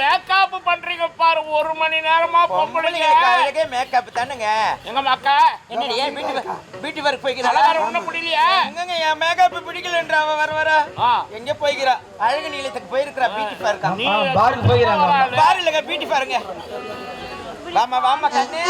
Makeup பண்றீங்க பாரு ஒரு மணி நேரமா பொம்பளைங்க. மேக்கப் தானுங்க. எங்க மக்கா என்னடி ஏன் வீட்டு வீட்டு ஒர்க் போய்க்கிறா? அழகாரம் ஒண்ணும் முடியலையா எங்கங்க என் மேக்கப் பிடிக்கலன்ற அவ வர வர. எங்க போய்க்கிறா? அழகு நீளத்துக்கு போயிருக்கிறா பியூட்டி பார்க்கா பாருக்கு. பரவாயில்ல. பாரு இல்லங்க பியூட்டி பாருங்க வாமா வாமா கண்ணு.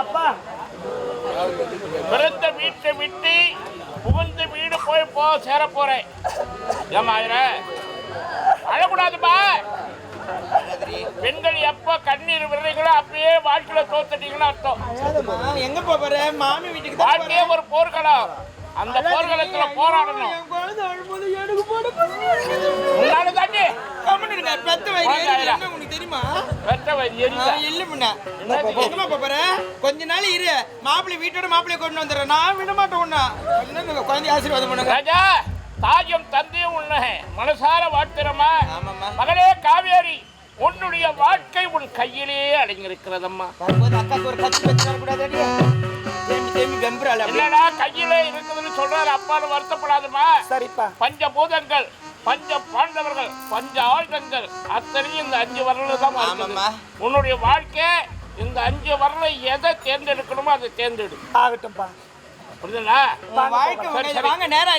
அப்பா. பிறந்த வீட்டை விட்டு புகுந்த வீடு போய் போ சேர போறேன். ஏமா அழக்கூடாதுப்பா. பெண்கள் எப்ப கண்ணீர் விடுறீங்களோ அப்பயே வாழ்க்கையில தோத்துட்டீங்கன்னு அர்த்தம். எங்க போற? மாமி வீட்டுக்கு வாழ்க்கையே. ஒரு போர்க்களம். அந்த போர்க்களத்துல போராடணும். குழந்தை. உன்னால தாண்டி பெத்த வயிறு உனக்கு தெரியுமா? ஆ, எரியுதா? இல்ல முன்ன என்னாச்சு? எங்கம்மா போப் போற? கொஞ்ச நாள் இரு. மாப்பிள்ளை வீட்டோட மாப்பிள்ளை கொண்டு வந்துடுறேன். நான் விட மாட்டேன் உன்ன குழந்தைய ஆசீர்வாதம் பண்ணுங்க? ராஜா தாயும் தந்தையும் உன்னை மனசார வாழ்த்துறமா. மகளே காவேரி உன்னுடைய வாழ்க்கை உன் கையிலேயே அடங்கியிருக்கிறதம்மா. அக்காக்கு ஒரு கத்தி வச்சு என்னடா கையில இருக்குதுன்னு சொல்றாரு அப்பான்னு வருத்தப்படாதமா சரிப்பா. பஞ்சபூதங்கள் பஞ்ச பாண்டவர்கள் பஞ்ச ஆயுதங்கள் அத்தனையும் இந்த அஞ்சு வரல தான் உன்னுடைய வாழ்க்கை இந்த அஞ்சு வரல எதை தேர்ந்தெடுக்கணுமோ அதை தேர்ந்தெடு. ஆகட்டும்பா புரியுதுங்களா? உன் வாழ்க்கை. வாங்க நேரம்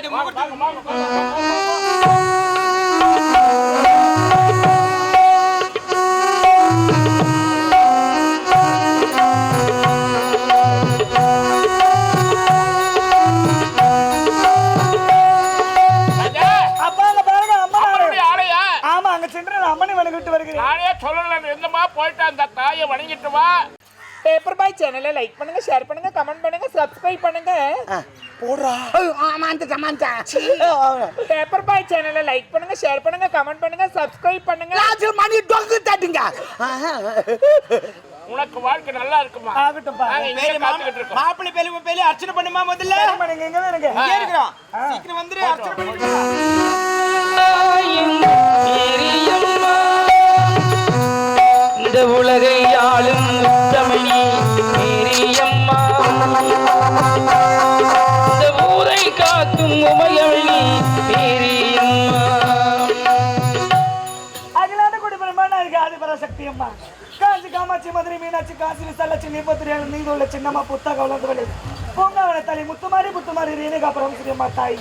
சேனலை லைக் பண்ணுங்க ஷேர் பண்ணுங்க கமெண்ட் பண்ணுங்க சப்ஸ்கிரைப் பண்ணுங்க. போடுறா. பேப்பர் பாய் சேனலை லைக் பண்ணுங்க ஷேர் பண்ணுங்க கமெண்ட் பண்ணுங்க சப்ஸ்கிரைப் பண்ணுங்க. மணி டொங்கு தட்டுங்க. உனக்கு வாழ்க்கை நல்லா இருக்குமா? ஆகட்டும்பா மாப்பிள்ளை உன் பேரு அர்ச்சனை பண்ணுமா முதல்ல? நீங்க எங்க இருங்க. இங்கே இருக்கிறோம். சீக்கிரம் வந்துரு அர்ச்சனை பண்ணிட்டு. இந்த உலகை ஆளும் உத்தமணி காக்கும் உமையள்ளி மேரியம்மா அகிலாண்ட குடிபெருமான இருக்கு ஆதிபராசக்தி அம்மா. காஞ்சி காமாட்சி மதுரை மீனாட்சி காசி விசாலாட்சி நீபத்திரி நீங்க உள்ள சின்னம்மா புத்தக வளர்ந்து பூங்காவன தலை முத்துமாரி புத்துமாரி ரேணுகா பரமசிரியம்மா தாய்.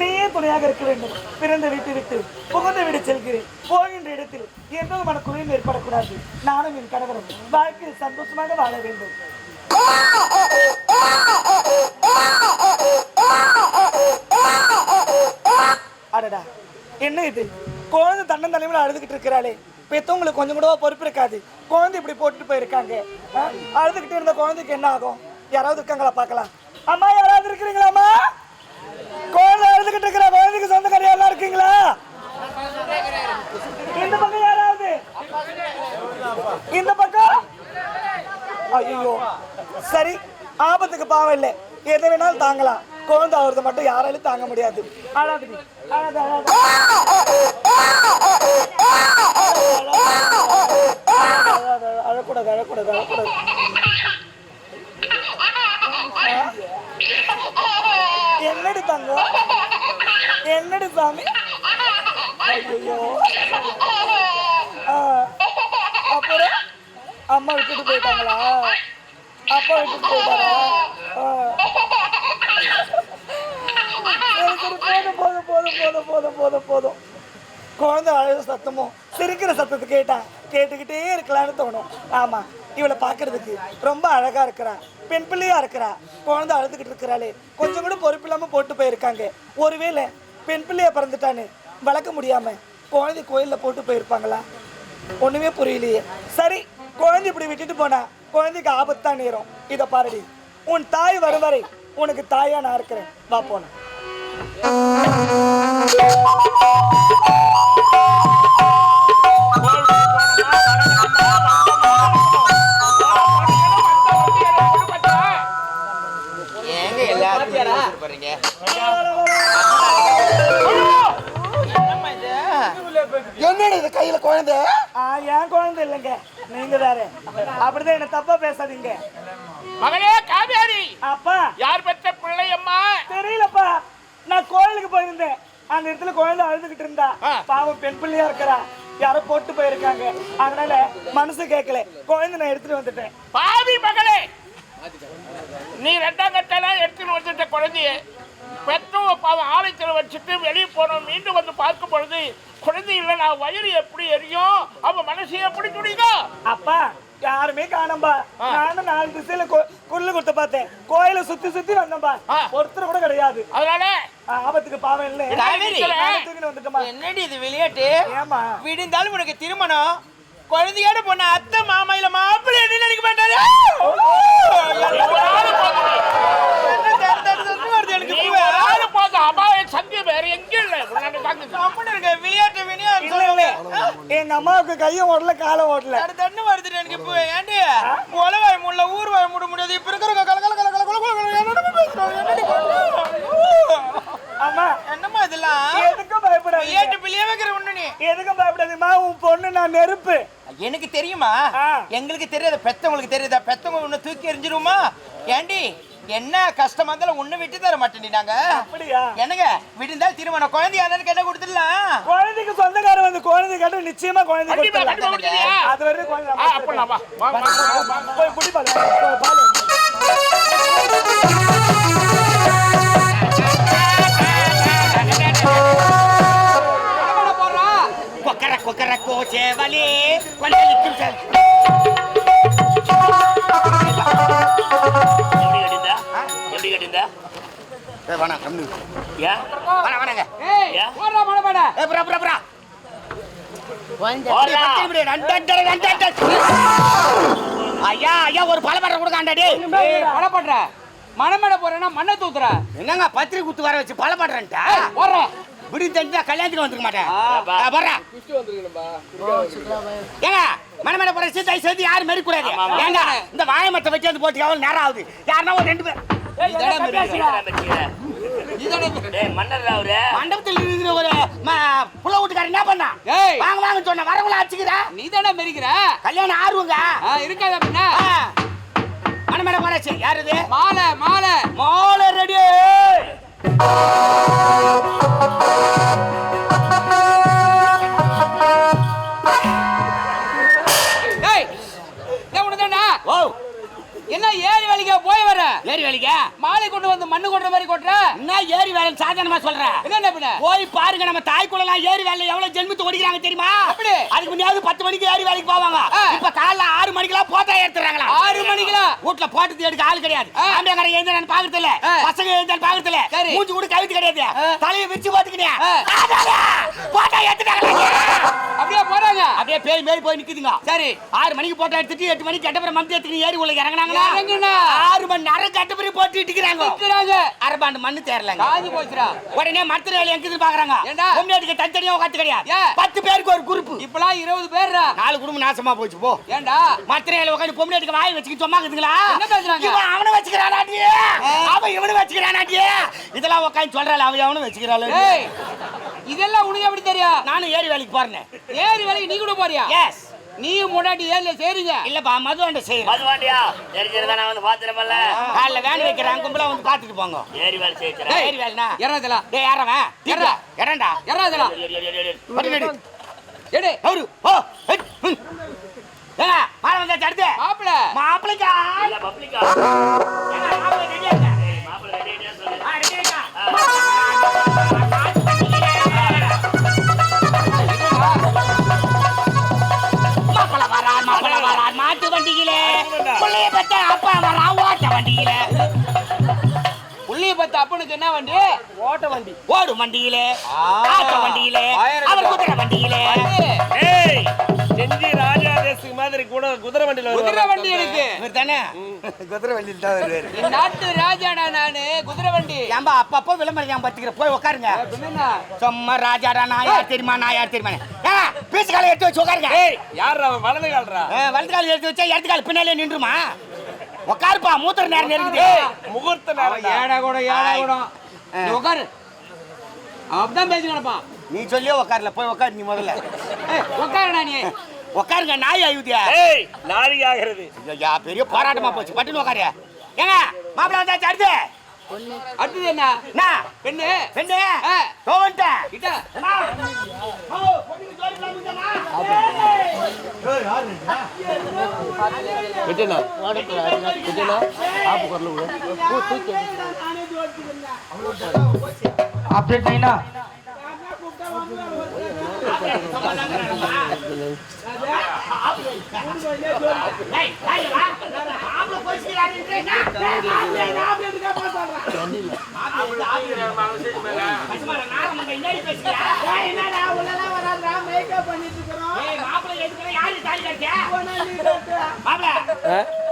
நீயே துணையாக இருக்க வேண்டும். பிறந்த வீட்டை விட்டு புகுந்த வீடு செல்கிறேன். போகின்ற இடத்தில் எந்த மன குறையும் ஏற்படக்கூடாது. நானும் என் கணவரும் வாழ்க்கையில் சந்தோஷமாக வாழ வேண்டும். இது. குழந்தை தன்னன் தலைமையில் அழுதுகிட்டு இருக்கிறாளே. பெத்தவங்களுக்கு கொஞ்சம் கூட பொறுப்பு இருக்காது. குழந்தை இப்படி போட்டுட்டு போயிருக்காங்க. அழுதுகிட்டு இருந்த குழந்தைக்கு என்ன ஆகும்? யாராவது இருக்காங்களா பார்க்கலாம். அம்மா யாராவது இருக்கிறீங்களாம்மா குழந்தை அழுதுகிட்டு இருக்கிற குழந்தைக்கு சொந்தக்காரி எல்லாம் இருக்கீங்களா? இந்த பக்கம் யாராவது? இந்த பக்கம்? ஐயோ. சரி ஆபத்துக்கு பாவம் இல்லை. எது வேணாலும் தாங்கலாம். குழந்தை அவரது மட்டும் யாராலும் தாங்க முடியாது. அழாது அழாது அழாது, அழக்கூடாது அழக்கூடாது அழக்கூடாது என்னடி தங்கம் என்னடி சாமி? ஐயோ அப்புறம் அம்மா விட்டுட்டு போயிட்டாங்களா? அப்பா விட்டுட்டு போயிட்டாரா? ஆ. போதும் போதும் போதும் போதும் போதும் போதும். குழந்தை அழுகிற சத்தமும் சிரிக்கிற சத்தத்தை கேட்டால் கேட்டுக்கிட்டே இருக்கலாம்னு தோணும். ஆமா இவளை பார்க்கிறதுக்கு ரொம்ப அழகா இருக்கிறா பெண் பிள்ளையா இருக்கிறா குழந்தை அழுதுகிட்டு இருக்கிறாளே. கொஞ்சம் கூட பொறுப்பு இல்லாமல் போட்டு போயிருக்காங்க. ஒருவேளை பெண் பிள்ளையை பிறந்துட்டான்னு வளர்க்க முடியாம குழந்தை கோயில்ல போட்டு போயிருப்பாங்களா? ஒண்ணுமே புரியலையே. சரி குழந்தை இப்படி விட்டுட்டு போனா குழந்தைக்கு ஆபத்தான் நேரம். இதை பாருடி. உன் தாய் வரும் வரை உனக்கு தாயா நான் இருக்கிறேன். வா போன என்னடி இது கையில குழந்தை? ஆ, ஏன் நான் குழந்தை இல்லைங்க. நீங்க வேற. அப்படிதான் என்ன தப்பா பேசாதீங்க. மகளே காவேரி! அப்பா! யார் பெற்ற பிள்ளை அம்மா தெரியலப்பா. நான் கோயிலுக்கு போயிருந்தேன். அந்த இடத்துல குழந்தை அழுதுகிட்டு இருந்தா. பாவம் பெண் பிள்ளையா இருக்கிறா. யாரோ போட்டு போயிருக்காங்க. அதனால மனசு கேட்கல குழந்தை நான் எடுத்துட்டு வந்துட்டேன். பாவி மகளே! நீ ரெண்டாம் கட்டெல்லாம் எடுத்துன்னு வந்துட்ட குழந்தைய பெற்றவங்க பாவம் ஆலயத்தில் வச்சுட்டு வெளியே போனோம். மீண்டும் வந்து பார்க்கும் பொழுது குழந்தை இல்லை நான் வயிறு எப்படி எரியும்? அவ மனசு எப்படி துடிக்கும்? அப்பா யாருமே காணோம்பா. நானும் நாலு திசையில கு- குருளு கொடுத்து பார்த்தேன். கோயிலை சுத்தி சுத்தி வந்தேன்பா ஆ. ஒருத்தர் கூட கிடையாது. அதனால? ஆபத்துக்கு பாவம் இல்லை தூக்கிட்டு வந்துட்டோமா. என்னடி இது விளையாட்டு? ஏமா விடிந்தாலும் உனக்கு திருமணம். குழந்தையோட பொண்ணு அத்தை மாமா இல்ல மாப்பிள்ளை என்ன நினைக்க மாட்டாரு ஒரு ஆளு போதும் என்ன தட்டு தட்டு தட்டு வருது எனக்கு நீ பூவே. ஒரு ஆளு போதும் அபாய சந்தி வேற எங்கேயும் இல்லை எங்க அம்மாவுக்கு கையும் ஓடல காலம் ஓடல தட்டு வருது எனக்கு இப்போ ஏண்டி உலவாய் முடியல ஊர் வாய் மூட முடியாது இப்ப இருக்கிற கல கல கல கல? அம்மா என்னம்மா இதெல்லாம் எதுக்கும் பயப்படாதீங்க விளையாட்டு பிள்ளையே வைக்கிற ஒண்ணு நீ எதுக்கும் பயப்படாதீங்கம்மா உன் பொண்ணு நான் நெருப்பு எனக்கு தெரியுமா. எங்களுக்கு தெரியாத பெத்தவங்களுக்கு தெரியாதா பெத்தவங்க ஒண்ணு தூக்கி எறிஞ்சிருமா ஏண்டி என்ன கஷ்டமா இருந்தாலும் ஒண்ணு விட்டு தர மாட்டேன்டி நாங்க அப்படியா என்னங்க விடுந்தால் திருமணம் குழந்தை யாருக்கு என்ன கொடுத்துடலாம் குழந்தைக்கு சொந்தக்காரன் வந்து குழந்தை கேட்டு நிச்சயமா குழந்தை கொடுத்துடலாம். அது வரைக்கும் குழந்தை அப்ப நான் வா. போய் குடி கொக்கர கொக்கர கோச்சேவலி கொலையளிக்கும் சார் வேணாம் கம்மி வேணாம் வேணாங்க ஏ. ஐயா ஐயா ஒரு பலமரம் கொடுக்காண்டாடி படப்படுற மணமேட போறேன்னா மண்ணை தூத்துற. என்னங்க பத்திரிக்கை குத்து வர வச்சு பலப்படுறேன்ட்டா போடுறேன் இப்படி தெரிஞ்சா கல்யாணத்துக்கு வந்துருக்க மாட்டேன். போடுறா. ஏங்க மணமேட போற சீத்தை சேர்த்து யாரும் மெரி கூடாது. ஏங்க இந்த வாயமத்தை வச்சு வந்து போட்டு எவ்வளவு நேரம் ஆகுது. யாருன்னா ஒரு ரெண்டு பேர். மண்டபத்தில் இருக்கிற ஒரு புள்ள வீட்டுக்காரர் என்ன பண்ணா? ஏய். வாங்க வாங்க சொன்ன வரவங்கள அடிச்சுக்கிறா நீ தானே மெரிக்கிற கல்யாணம் ஆர்வங்க இருக்காது அப்படின்னா மணமேட போறாச்சு யார் இது? மாலை மாலை. மாலை ரெடி. ஏறி வேலைக்கா போய் வர. ஏறி வேலைக்க? மாலை கொண்டு வந்து மண்ணு கொட்டுற மாதிரி கொட்டுற? என்ன ஏறி வேலை சாதாரணமா சொல்ற? என்ன போய் பாருங்க நம்ம தாய் குளம் ஏறி வேலை எவ்வளவு ஜென்மத்து ஓடிக்கிறாங்க தெரியுமா? எப்படி? அதுக்கு முன்னாடி பத்து மணிக்கு ஏறி வேலைக்கு போவாங்க. இப்ப காலைல ஆறு மணிக்கெல்லாம் போட்டா எடுத்துறாங்களா ஆறு மணிக்கெல்லாம். வீட்டுல போட்டு எடுக்க ஆள் கிடையாது. ஆ. ஆம்பியாக்காரன் எழுந்தான்னு பாக்குறது இல்ல. பசங்க எழுந்தான்னு பாக்குறது இல்ல. மூஞ்சி கூட கழுத்து கிடையாது. தலையை விரிச்சு ஆ. போட்டா எடுத்துட்டாங்களா அப்படியே போறாங்க. அப்படியே பேய் மேல் போய் நிக்குதுங்க. சரி ஆறு மணிக்கு போட்டோ எடுத்துட்டு எட்டு மணிக்கு கட்டப்புறம் மந்தி எடுத்துக்கு ஏறி உள்ள இறங்குனாங்களா? இறங்குனா. ஆறு மணி நேரம் கட்டப்புறம் போட்டு இட்டுக்கிறாங்க நிக்கிறாங்க. அரபாண்டு மண்ணு தேரலங்க காஞ்சி போச்சுடா. உடனே மரத்துல வேலை எங்க பாக்குறாங்க ஏண்டா? பொம்மையாட்டுக்கு தனித்தனியா உட்காந்து கிடையாது? பத்து பேருக்கு ஒரு குரூப் இப்பலாம் இருபது பேர்ரா? நாலு குடும்பம் நாசமா போச்சு போ. ஏன்டா மத்திரையில உட்காந்து பொம்மையாட்டுக்கு வாய் வச்சுக்கிட்டு சும்மா இருக்குதுங்களா? என்ன பேசுறாங்க? இவன் அவனை வச்சுக்கிறானாட்டியே அவன் இவனை வச்சுக்கிறானாட்டியே இதெல்லாம் உட்காந்து சொல்றாள் அவன் அவனும் வச்சுக்கிறாள். இதெல்லாம் உனக்கு எப்படி தெரியும்? நானும் ஏறி வேலைக்கு போறேன். ஏறி வேலைக்கு நீ கூட போறியா? எஸ் நீ முன்னாடி ஏர்ல சேருங்க. இல்லப்பா மதுவண்ட செய்யறேன் மதுவாண்டியா? தெரிஞ்சிருந்தா நான் வந்து பாத்துறப்பல்ல காலைல வேன் வைக்கிறாங்க கும்பலா வந்து பாத்துட்டு போங்க. ஏறி வேலை செய்யறேன் டேய். ஏறி வேலைனா? ஏறாதலாம் டேய் யாரவன் ஏறா. எறண்டா ஏறாதலாம் பட்டு எடு. அவரு ஓ. ஏங்க மாலை வந்தாச்சு அடுத்து. மாப்பிள. மாப்பிளைக்கா? பப்ளிக்கா? ஏங்க, மாப்பிள்ளை ரெடியா இருக்கா? மாப்பிள்ளை ரெடி சொல்லு. ஆ, ரெடியா இருக்கா? மாட்டு வண்டியிலே. புள்ளைய பெத்த அப்பா வரா ஓட்ட வண்டியிலே. புள்ளிய பத்து அப்பனுக்கு என்ன வண்டி? ஓட்ட வண்டி. ஓடும் வண்டியிலே ஆட்ட வண்டியிலே அவர் குதிரை வண்டியிலே. ஏய் செஞ்சி மாதிரி கூட குதிரை வண்டியில குதிரை வண்டி இருக்கு. இவர் தானே குதிரை வண்டியில் தான் வருவாரு. இந்த நாட்டு ராஜாடா நானு குதிரை வண்டி. ஏன்பா அப்பப்போ விளம்பரம் ஏன் பத்துக்கிற போய் உட்காருங்க சும்மா ராஜாடா நான் யார் தெரியுமா நான் யார் தெரியுமா ஏன் பீசு காலை எடுத்து வச்சு உட்காருங்க ஏய் யார் அவன்? வலது கால்றா வலது கால் எடுத்து வச்சா இடது கால் பின்னாலே நின்றுமா? உட்காருப்பா மூத்திர நேரம் நெருங்குது முகூர்த்த நேரம் ஏடா கூட ஏடா கூட. நீ உட்காரு அப்படிதான் பேசி கிடப்பான். நீ சொல்லியே உட்காரல போய் உட்காரு நீ முதல்ல. உட்காருடா நீ. உட்காருங்க நாய் அழுதியா ஏய் நாரி ஆகிறது. ஐயா பெரிய போராட்டமா போச்சு. பட்டுன்னு உட்காரு ஏங்க மாப்பிள்ள வந்தாச்சு அடுத்து. அடுத்தது என்ன? என்ன? பெண்ணு. பெண்ணு? ஆ. தோவன்ட்டேன் கிட்ட. அப்டேட் நைனா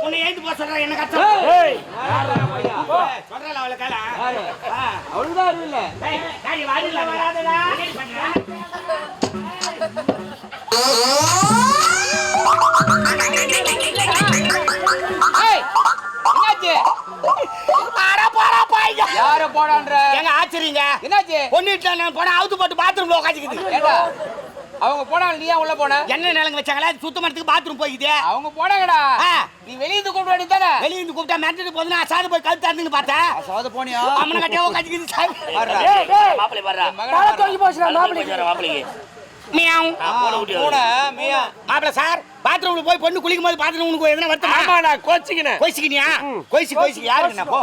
உன்னை ஏந்து போக சொல்றேன் என்ன கஷ்டம் அவளை அவ்வளவுதான் இல்ல ஏய், என்னாச்சு யார போடான்ற? எங்க ஆச்சரியங்க என்னாச்சு? பொண்ணுட்டு நான் போனா அவுத்து போட்டு பாத்ரூம்ல உட்காந்துக்குது அவங்க போனாங்க நீ ஏன் உள்ள போன? என்ன நிலங்க வச்சாங்களா? சுத்தமரத்துக்கு பாத்ரூம் போய்க்குது. அவங்க போனாங்கடா. நீ வெளிய இருந்து கூப்பிட வேண்டியதானே வெளிய இருந்து கூப்பிட்டா மிரட்டிட்டு போது நான் சாது போய் கழுத்து அறுந்துன்னு பார்த்தேன். சோத போனியா? அம்மனை கட்டியா உட்காந்துக்குது ஏய் மாப்பிளை தலை தொங்கி போச்சுடா மாப்பிளைக்கு மாப்பிளைக்கு மியாவ். பூனை மியா மாப்பிள சார் பாத்ரூம்ல போய் பொண்ணு குளிக்கும் போது பாத்ரூம் உனக்கு எதனா வருத்தமா? ஆமா நான் கோச்சிக்கினேன் கொய்சி கொய்சி யாருக்குண்ணா போ.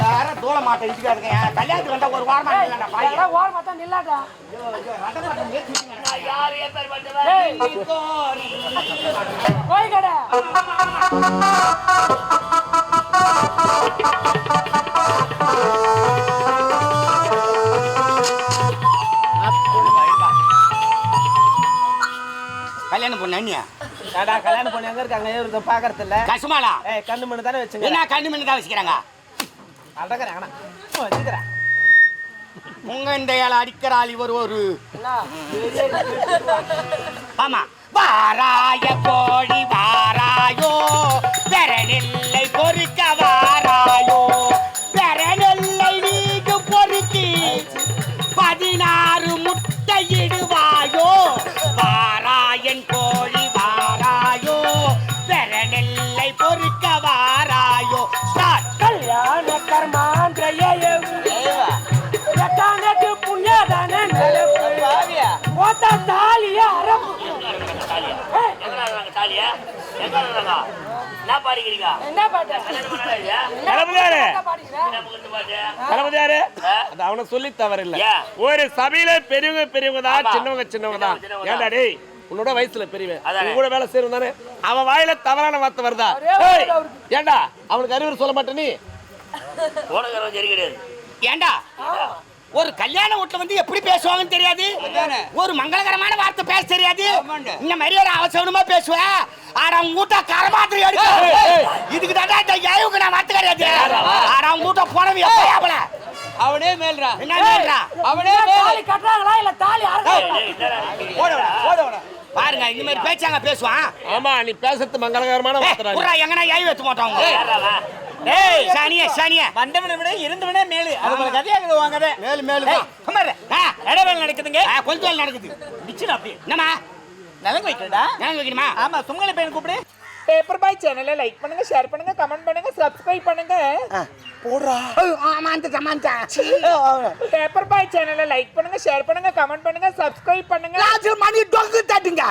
வேற தூள மாட்டேன் இடிக்காதுங்க என் கல்யாணத்துக்கு வந்தா ஒரு வாரமா பாய். தான் நில்லாடா யார்? போய் கடை. அண்ணியா ஏடா கல்யாணம் பண்ணி எங்க இருக்காங்க. இவருக்கு பாக்குறது இல்ல கசுமாலா? ஏய் கண்ணு மண்ணு தானே வச்சுங்க. என்ன கண்ணு மண்ணு தான் வச்சுக்கிறாங்க? அடக்குறாங்கண்ணா வச்சுக்கிறேன் உங்க இந்த ஏழை அடிக்கிறாள் இவர் ஒரு. ஆமா. வாராய கோழி வாராயோ. வெரநெல்லை பொறுக்க என்ன பாடிக்கிறீங்க? என்ன பாட்டு? தளபதியாரு? அது அவனை சொல்லி தவறில்ல? ஒரு சபையில பெரியவங்க பெரியவங்க தான். சின்னவங்க சின்னவங்க தான் ஏன்டா டேய் உன்னோட வயசுல பெரியவன். கூட வேலை செய்யணும் தானே. அவன் வாயில தவறான வார்த்தை வருதா. ஏன்டா அவனுக்கு அறிவுரை சொல்ல மாட்டே நீ? போனக்கிறவன் சரி கிடையாது. ஏண்டா? ஒரு கல்யாண வீட்டுல வந்து எப்படி பேசுவாங்கன்னு தெரியாது. ஒரு மங்களகரமான வார்த்தை பேச தெரியாது. இந்த மாதிரி ஒரு அவசரமா பேசுவ. ஆனா உங்க வீட்டை கரமாத்திரி. இதுக்கு தான் இந்த ஏவுக்கு நான் வார்த்தை கிடையாது ஆனா உங்க வீட்டை போனவி எப்பயாவல அவனே மேல்றா. என்ன சொல்றா? அவனே தாலி கட்டுறாங்களா இல்ல தாலி போடவன பாருங்க இந்த மாதிரி பேச்சாங்க பேசுவான். ஆமா நீ பேசுறது மங்களகரமான வார்த்தை உர்றா, எங்கனா ஏய் வைத்து மாட்டாங்க ஏய் சனிய சனிய வந்தவனை விட இருந்தவனே மேலு. அது போல கதையாகுது வாங்கதே மேலு மேலு ஏய், குமாரு, இடைவேளை நடக்குதுங்க. கொஞ்சம் வேலை நடக்குது. நிச்சயம் அப்படி என்னம்மா? நிலங்க வைக்கிறடா ஞாபகம் வைக்கணுமா? ஆமா சுமங்கலி பையன் கூப்பிடு. பேப்பர் பாய் சேனலை லைக் பண்ணுங்க ஷேர் பண்ணுங்க கமெண்ட் பண்ணுங்க சப்ஸ்கிரைப் பண்ணுங்க. ஆமா அந்த சமாந்தா பேப்பர் பாய் சேனலை லைக் பண்ணுங்க ஷேர் பண்ணுங்க கமெண்ட் பண்ணுங்க சப்ஸ்கிரைப் பண்ணுங்க. மணி டொங்கு தட்டுங்க.